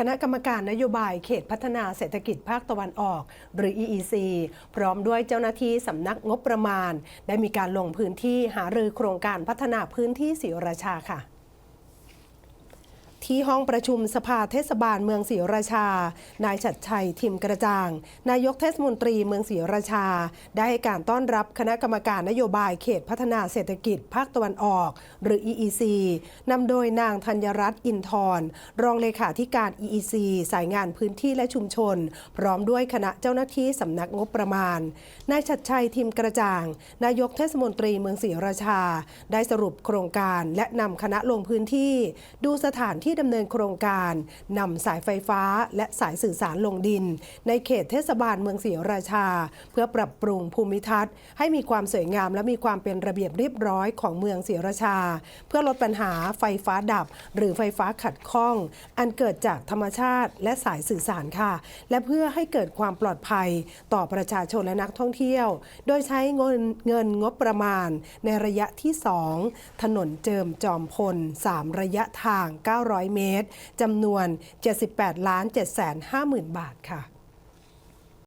คณะกรรมการนโยบายเขตพัฒนาเศรษฐกิจภาคตะวันออก หรือ EEC พร้อมด้วยเจ้าหน้าที่สำนักงบประมาณ ได้มีการลงพื้นที่หารือโครงการพัฒนาพื้นที่ศรีราชาค่ะ ที่ห้องประชุมสภาเทศบาลเมืองศรีราชา นายชัดชัยทิมกระจ่าง นายกเทศมนตรีเมืองศรีราชา ได้ให้การต้อนรับคณะกรรมการนโยบายเขตพัฒนาเศรษฐกิจภาคตะวันออก หรือ EEC นำโดยนางธัญรัตน์อินทร์รองเลขาธิการ EEC สายงานพื้นที่และชุมชน พร้อมด้วยคณะเจ้าหน้าที่สำนักงบประมาณ นายชัดชัยทิมกระจ่าง นายกเทศมนตรีเมืองศรีราชา ได้สรุปโครงการและนำคณะลงพื้นที่ ดูสถานที่ดำเนินโครงการนำสายไฟฟ้าและสายสื่อสารลงดิน ในเขตเทศบาลเมืองศรีราชา เพื่อปรับปรุงภูมิทัศน์ ให้มีความสวยงามและมีความเป็นระเบียบเรียบร้อยของเมืองศรีราชา เพื่อลดปัญหาไฟฟ้าดับ หรือไฟฟ้าขัดข้อง อันเกิดจากธรรมชาติและสายสื่อสารค่ะ และเพื่อให้เกิดความปลอดภัยต่อประชาชนและนักท่องเที่ยว โดยใช้เงินเงินงบประมาณในระยะที่ 2 ถนนเจิมจอมพล 3 ระยะทาง 900เมตรจำนวน 78 ล้าน7 5 0 0 0 0 บาทค่ะ